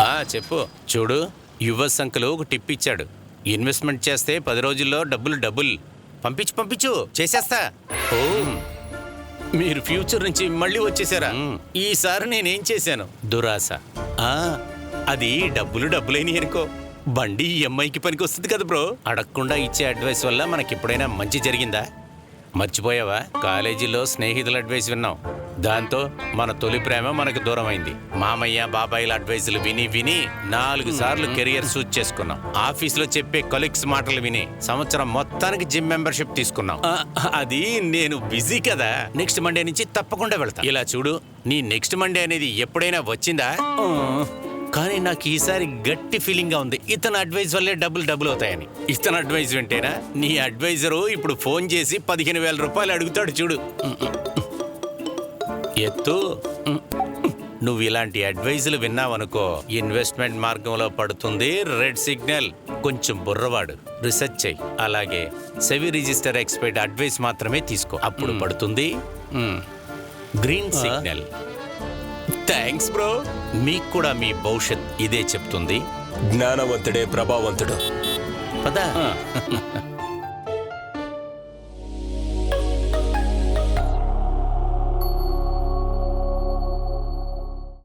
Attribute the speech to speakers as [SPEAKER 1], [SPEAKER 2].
[SPEAKER 1] ఆ చెప్పు. చూడు యువ సంఖ్యలో ఒక టిప్ ఇచ్చాడు. ఇన్వెస్ట్మెంట్ చేస్తే పది రోజుల్లో డబ్బులు డబ్బులు పంపించు పంపించు. చేసేస్తా. ఓ. మీరు ఫ్యూచర్ నుంచి మళ్ళీ వచ్చేసారా? ఈసారి నేనేం చేశాను? దురాశ. ఆ అది డబ్బులు డబ్బులేని అనుకో. బండి ఈఎంఐకి పనికి వస్తుంది కదా బ్రో. అడగకుండా ఇచ్చే అడ్వైస్ వల్ల మనకి ఎప్పుడైనా మంచి జరిగిందా? మర్చిపోయావా? కాలేజీలో స్నేహితుల అడ్వైస్ విన్నాం. దాంతో మన తొలి ప్రేమ మనకు దూరం అయింది మామయ్య బాబాయిల అడ్వైజులు విని విని నాలుగు సార్లు కెరియర్ సూట్ చేసుకున్నాం. ఆఫీసులో చెప్పే కొలీగ్స్ మాటలు విని సంవత్సరం మొత్తానికి జిమ్ మెంబర్షిప్ తీసుకున్నాం. అది నేను బిజీ కదా. నెక్స్ట్ మండే నుంచి తప్పకుండా వెళ్తా. ఇలా చూడు నీ నెక్స్ట్ మండే అనేది ఎప్పుడైనా వచ్చిందా? కానీ నాకు ఈసారి గట్టి ఫీలింగ్గా ఉంది. ఇతని అడ్వైజ్ వల్లే డబ్బులు డబ్బులు అవుతాయని. ఇతని అడ్వైజ్ వింటేనా? నీ అడ్వైజరు ఇప్పుడు ఫోన్ చేసి పదిహేను వేల రూపాయలు అడుగుతాడు చూడు. ఎత్తు? నువ్వు ఇలాంటి అడ్వైజులు విన్నావనుకో ఇన్వెస్ట్మెంట్ మార్గంలో పడుతుంది రెడ్ సిగ్నల్ కొంచెం బుర్రవాడు. రీసెర్చ్ చెయ్యి. అలాగే సెవి రిజిస్టర్ ఎక్స్పైర్డ్ అడ్వైస్ మాత్రమే తీసుకో. అప్పుడు పడుతుంది మ్, గ్రీన్ సిగ్నల్ థ్యాంక్స్ బ్రో మీకు కూడా మీ భవిష్యత్ ఇదే చెప్తుంది.
[SPEAKER 2] జ్ఞానవంతుడే ప్రభావంతుడు.
[SPEAKER 1] పదా.